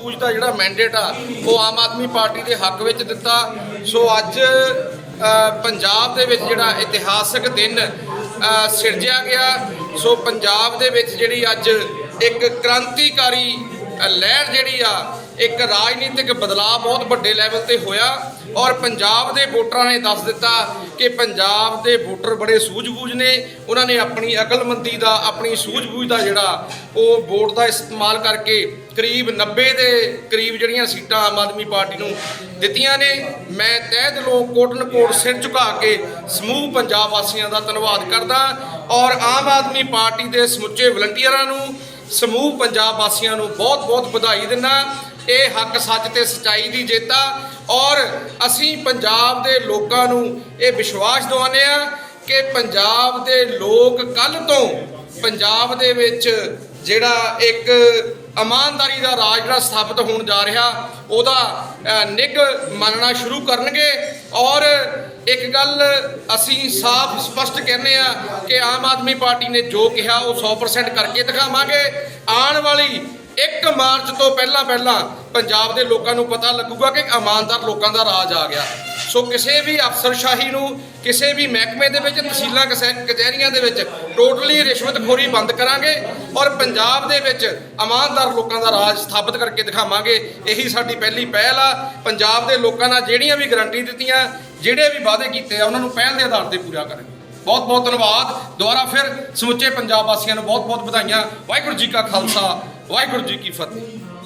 ਸੂਝ ਦਾ ਜਿਹੜਾ ਮੈਂਡੇਟ ਆ, ਉਹ ਆਮ ਆਦਮੀ ਪਾਰਟੀ ਦੇ ਹੱਕ ਵਿੱਚ ਦਿੱਤਾ। ਸੋ ਅੱਜ ਪੰਜਾਬ ਦੇ ਵਿੱਚ ਜਿਹੜਾ ਇਤਿਹਾਸਕ ਦਿਨ ਸਿਰਜਿਆ ਗਿਆ। ਸੋ ਪੰਜਾਬ ਦੇ ਵਿੱਚ ਜਿਹੜੀ ਅੱਜ ਇੱਕ ਕ੍ਰਾਂਤੀਕਾਰੀ ਲਹਿਰ ਜਿਹੜੀ ਆ, ਇੱਕ ਰਾਜਨੀਤਿਕ ਬਦਲਾਅ ਬਹੁਤ ਵੱਡੇ ਲੈਵਲ ਤੇ ਹੋਇਆ। ਔਰ ਪੰਜਾਬ ਦੇ ਵੋਟਰਾਂ ਨੇ ਦੱਸ ਦਿੱਤਾ ਕਿ ਪੰਜਾਬ ਦੇ ਵੋਟਰ ਬੜੇ ਸੂਝ-ਬੂਝ ਨੇ। ਉਹਨਾਂ ਨੇ ਆਪਣੀ ਅਕਲਮੰਦੀ ਦਾ, ਆਪਣੀ ਸੂਝ-ਬੂਝ ਦਾ ਜਿਹੜਾ, ਉਹ ਵੋਟ ਦਾ ਇਸਤੇਮਾਲ ਕਰਕੇ ਕਰੀਬ 90 ਦੇ ਕਰੀਬ ਜਿਹੜੀਆਂ ਸੀਟਾਂ ਆਮ ਆਦਮੀ ਪਾਰਟੀ ਨੂੰ ਦਿੱਤੀਆਂ ਨੇ, ਮੈਂ ਤਹਿ ਦਿਲੋਂ ਕੋਟਨ ਕੋਟ ਸਿਰ ਝੁਕਾ ਕੇ ਸਮੂਹ ਪੰਜਾਬ ਵਾਸੀਆਂ ਦਾ ਧੰਨਵਾਦ ਕਰਦਾ ਔਰ ਆਮ ਆਦਮੀ ਪਾਰਟੀ ਦੇ ਸਮੁੱਚੇ ਵਲੰਟੀਅਰਾਂ ਨੂੰ, ਸਮੂਹ ਪੰਜਾਬ ਵਾਸੀਆਂ ਨੂੰ ਬਹੁਤ-ਬਹੁਤ ਵਧਾਈ ਦਿੰਦਾ। ਇਹ ਹੱਕ ਸੱਚ ਤੇ ਸਚਾਈ ਦੀ ਜਿੱਤ ਆ ਔਰ ਅਸੀਂ ਪੰਜਾਬ ਦੇ ਲੋਕਾਂ ਨੂੰ ਇਹ ਵਿਸ਼ਵਾਸ ਦਿਵਾਉਂਦੇ ਆ ਕਿ ਪੰਜਾਬ ਦੇ ਲੋਕ ਕੱਲ ਤੋਂ ਪੰਜਾਬ ਦੇ ਵਿੱਚ ਜਿਹੜਾ ਇੱਕ ਇਮਾਨਦਾਰੀ ਦਾ ਰਾਜ ਜਿਹੜਾ ਸਥਾਪਿਤ ਹੋਣ ਜਾ ਰਿਹਾ, ਉਹਦਾ ਨਿੱਘ ਮੰਨਣਾ ਸ਼ੁਰੂ ਕਰਨਗੇ। ਔਰ ਇੱਕ ਗੱਲ ਅਸੀਂ ਸਾਫ਼ ਸਪਸ਼ਟ ਕਹਿੰਦੇ ਆ ਕਿ ਆਮ ਆਦਮੀ ਪਾਰਟੀ ਨੇ ਜੋ ਕਿਹਾ, ਉਹ 100% ਕਰਕੇ ਦਿਖਾਵਾਂਗੇ। ਆਉਣ ਵਾਲੀ 1 ਮਾਰਚ ਤੋਂ ਪਹਿਲਾਂ ਪਹਿਲਾਂ ਪੰਜਾਬ ਦੇ ਲੋਕਾਂ ਨੂੰ ਪਤਾ ਲੱਗੂਗਾ ਕਿ ਇਮਾਨਦਾਰ ਲੋਕਾਂ ਦਾ ਰਾਜ ਆ ਗਿਆ। ਸੋ ਕਿਸੇ ਵੀ ਅਫਸਰਸ਼ਾਹੀ ਨੂੰ, ਕਿਸੇ ਵੀ ਮਹਿਕਮੇ ਦੇ ਵਿੱਚ, ਤਹਿਸੀਲਾਂ ਕਸੈ- ਕਚਹਿਰੀਆਂ ਦੇ ਵਿੱਚ ਟੋਟਲੀ ਰਿਸ਼ਵਤਖੋਰੀ ਬੰਦ ਕਰਾਂਗੇ ਔਰ ਪੰਜਾਬ ਦੇ ਵਿੱਚ ਇਮਾਨਦਾਰ ਲੋਕਾਂ ਦਾ ਰਾਜ ਸਥਾਪਿਤ ਕਰਕੇ ਦਿਖਾਵਾਂਗੇ। ਇਹੀ ਸਾਡੀ ਪਹਿਲੀ ਪਹਿਲ ਆ। ਪੰਜਾਬ ਦੇ ਲੋਕਾਂ ਨਾਲ ਜਿਹੜੀਆਂ ਵੀ ਗਰੰਟੀ ਦਿੱਤੀਆਂ, ਜਿਹੜੇ ਵੀ ਵਾਅਦੇ ਕੀਤੇ ਆ, ਉਹਨਾਂ ਨੂੰ ਪਹਿਲ ਦੇ ਆਧਾਰ ਤੇ ਪੂਰਾ ਕਰਾਂਗੇ। ਬਹੁਤ ਬਹੁਤ ਧੰਨਵਾਦ। ਦੁਬਾਰਾ ਫਿਰ ਸਮੁੱਚੇ ਪੰਜਾਬ ਵਾਸੀਆਂ ਨੂੰ ਬਹੁਤ ਬਹੁਤ ਵਧਾਈਆਂ। ਵਾਹਿਗੁਰੂ ਜੀ ਕਾ ਖਾਲਸਾ, ਵਾਹਿਗੁਰੂ ਜੀ ਕੀ ਫਤਿਹ।